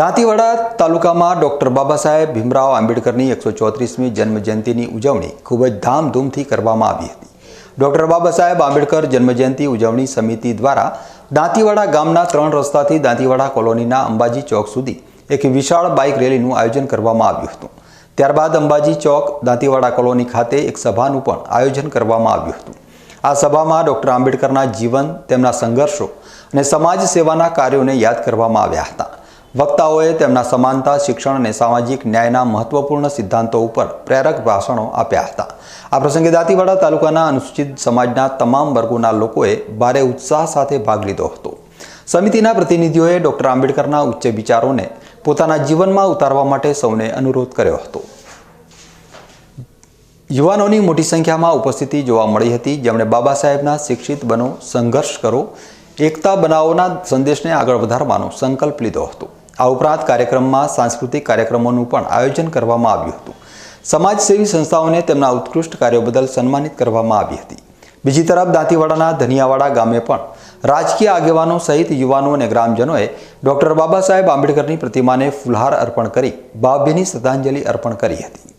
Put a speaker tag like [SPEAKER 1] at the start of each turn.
[SPEAKER 1] દાંતીવાડા તાલુકામાં ડૉક્ટર બાબા સાહેબ ભીમરાવ આંબેડકરની એકસો ચોત્રીસમી જન્મજયંતિની ઉજવણી ખૂબ જ ધામધૂમથી કરવામાં આવી હતી. ડૉક્ટર બાબા સાહેબ આંબેડકર જન્મજયંતિ ઉજવણી સમિતિ દ્વારા દાંતીવાડા ગામના ત્રણ રસ્તાથી દાંતીવાડા કોલોનીના અંબાજી ચોક સુધી એક વિશાળ બાઇક રેલીનું આયોજન કરવામાં આવ્યું હતું. ત્યારબાદ અંબાજી ચોક, દાંતીવાડા કોલોની ખાતે એક સભાનું પણ આયોજન કરવામાં આવ્યું હતું. આ સભામાં ડૉક્ટર આંબેડકરના જીવન, તેમના સંઘર્ષો અને સમાજ સેવાના કાર્યોને યાદ કરવામાં આવ્યા હતા. વક્તાઓએ તેમના સમાનતા, શિક્ષણ અને સામાજિક ન્યાયના મહત્વપૂર્ણ સિદ્ધાંતો ઉપર પ્રેરક ભાષણો આપ્યા હતા. આ પ્રસંગે દાંતીવાડા તાલુકાના અનુસૂચિત સમાજના તમામ વર્ગોના લોકોએ ભારે ઉત્સાહ સાથે ભાગ લીધો હતો. સમિતિના પ્રતિનિધિઓએ ડૉક્ટર આંબેડકરના ઉચ્ચ વિચારોને પોતાના જીવનમાં ઉતારવા માટે સૌને અનુરોધ કર્યો હતો. યુવાનોની મોટી સંખ્યામાં ઉપસ્થિતિ જોવા મળી હતી. જેમણે બાબા સાહેબના શિક્ષિત બનો સંઘર્ષ કરો, એકતા બનાવોના સંદેશને આગળ વધારવાનો સંકલ્પ લીધો હતો. આ ઉપરાંત કાર્યક્રમમાં સાંસ્કૃતિક કાર્યક્રમોનું પણ આયોજન કરવામાં આવ્યું હતું. સમાજસેવી સંસ્થાઓને તેમના ઉત્કૃષ્ટ કાર્યો બદલ સન્માનિત કરવામાં આવી હતી. બીજી તરફ દાંતીવાડાના ધનિયાવાડા ગામે પણ રાજકીય આગેવાનો સહિત યુવાનો અને ગ્રામજનોએ ડૉક્ટર બાબા સાહેબ આંબેડકરની પ્રતિમાને ફુલહાર અર્પણ કરી ભાવભીની શ્રદ્ધાંજલિ અર્પણ કરી હતી.